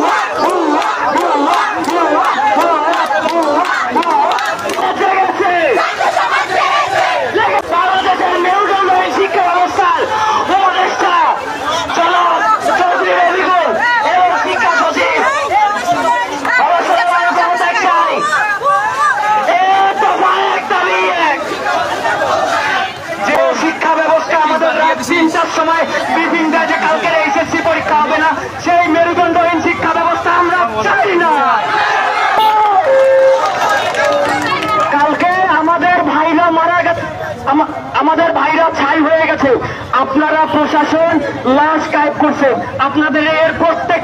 what? আমাদের ভাইরা ছাই হয়ে গেছে। আপনারা প্রশাসন লাশ গায়েব করছে আপনাদের এর প্রত্যেক